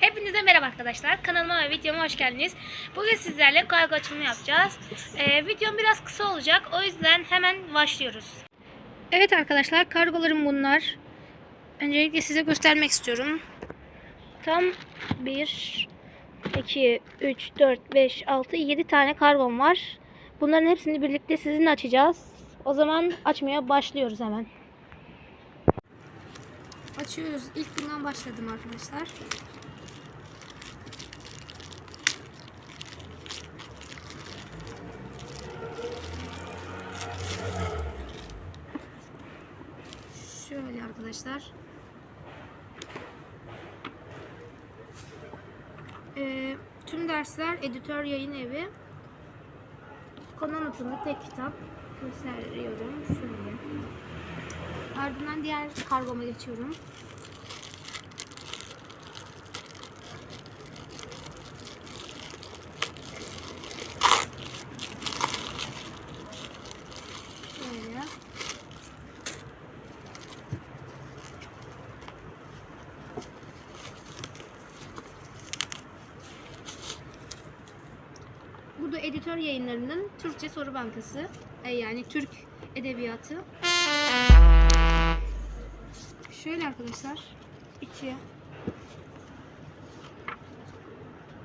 Hepinize merhaba arkadaşlar. Kanalıma ve videoma hoş geldiniz. Bugün sizlerle kargo açılımı yapacağız. Ee, videom biraz kısa olacak. O yüzden hemen başlıyoruz. Evet arkadaşlar kargolarım bunlar. Öncelikle size göstermek istiyorum. Tam 1, 2, 3, 4, 5, 6, 7 tane kargom var. Bunların hepsini birlikte sizinle açacağız. O zaman açmaya başlıyoruz hemen. Açıyoruz. İlk bundan başladım arkadaşlar. Şöyle arkadaşlar. Ee, tüm dersler editör yayın evi. Konu tek kitap gösteriyorum. Şöyle. Ardından diğer kargoma geçiyorum. Şöyle. Bu da editör yayınlarının Türkçe soru bankası. E, Yani Türk edebiyatı. Şöyle arkadaşlar. içi.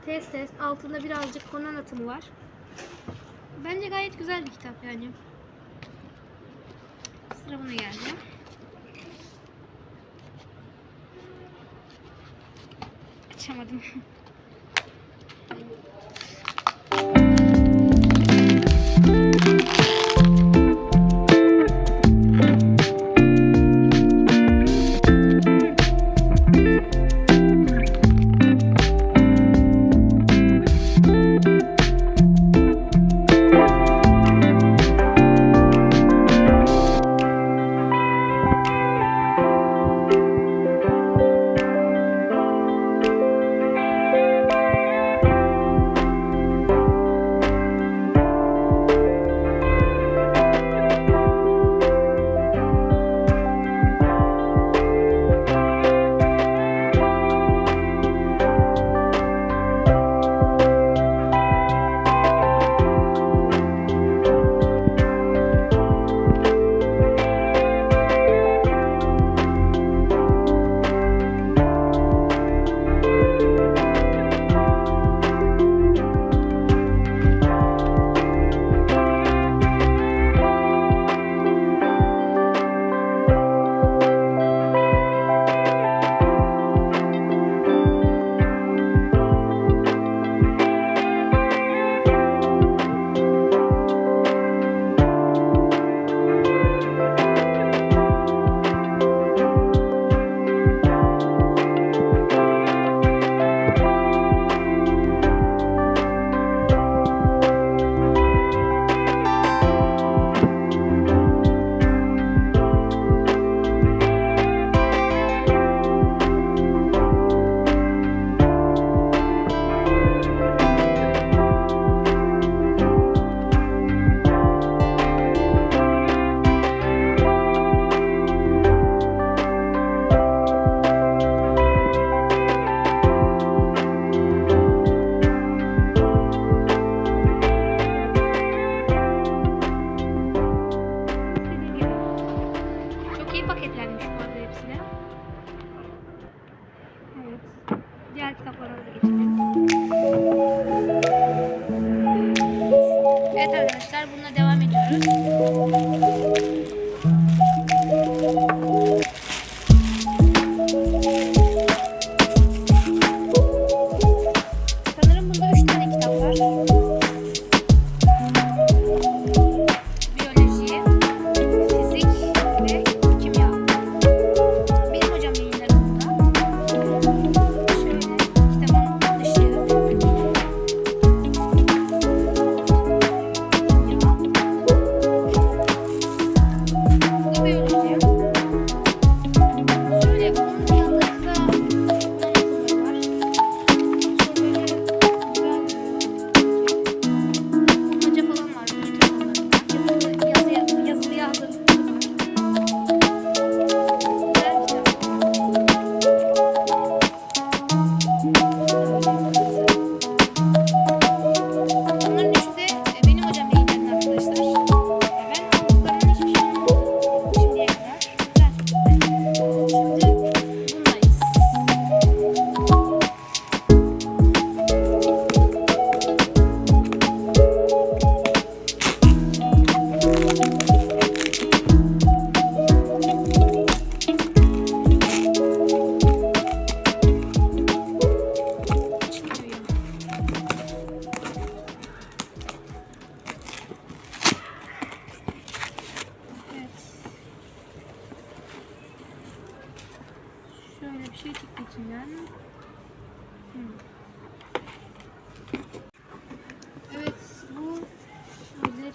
Test test. Altında birazcık konu anlatımı var. Bence gayet güzel bir kitap yani. Sıra buna geldi. Açamadım.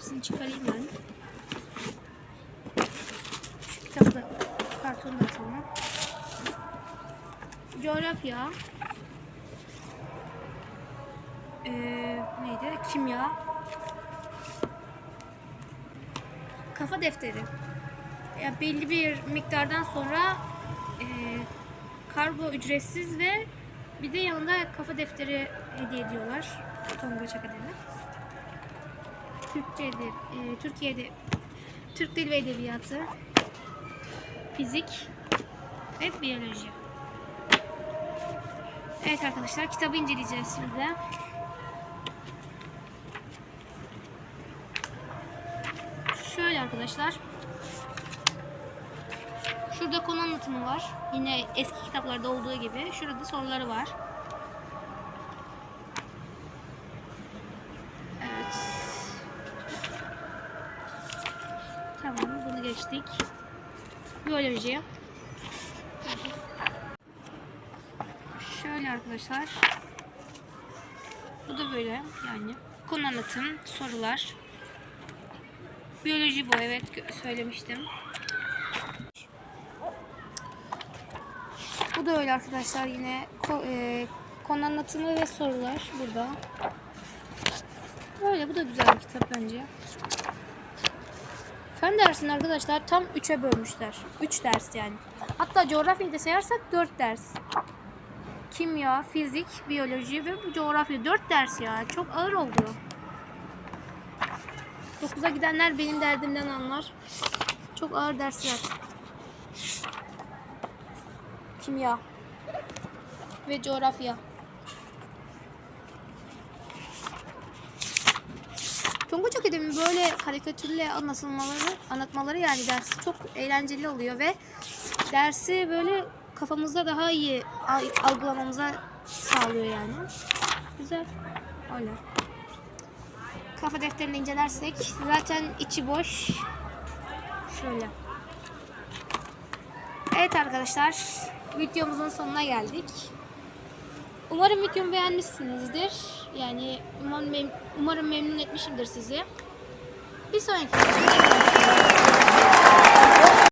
Şunu çıkarayım ben. Şu kitabı da kartonu da atalım. Coğrafya. Ee, neydi? Kimya. Kafa defteri. Ya belli bir miktardan sonra e, kargo ücretsiz ve bir de yanında kafa defteri hediye ediyorlar. Tonguç Akademi. Türkçe'de, e, Türkiye'de Türk Dil ve Edebiyatı, Fizik ve Biyoloji. Evet arkadaşlar kitabı inceleyeceğiz şimdi de. Şöyle arkadaşlar. Şurada konu anlatımı var. Yine eski kitaplarda olduğu gibi. Şurada soruları var. Geçtik. Biyoloji. Şöyle arkadaşlar. Bu da böyle yani. Konu anlatım, sorular. Biyoloji bu evet söylemiştim. Bu da öyle arkadaşlar yine e, konu anlatımı ve sorular burada. Böyle bu da güzel bir kitap bence. Fen dersini arkadaşlar tam 3'e bölmüşler. 3 ders yani. Hatta coğrafyayı da sayarsak 4 ders. Kimya, fizik, biyoloji ve coğrafya 4 ders ya. Çok ağır oldu. 9'a gidenler benim derdimden anlar. Çok ağır dersler. Kimya ve coğrafya. Tonguç Akademi böyle karikatürle anlatılmaları, anlatmaları yani dersi çok eğlenceli oluyor ve dersi böyle kafamızda daha iyi al- algılamamıza sağlıyor yani. Güzel. Öyle. Kafa defterini incelersek zaten içi boş. Şöyle. Evet arkadaşlar, videomuzun sonuna geldik. Umarım videomu beğenmişsinizdir. Yani umarım, mem- umarım memnun etmişimdir sizi. Bir sonraki.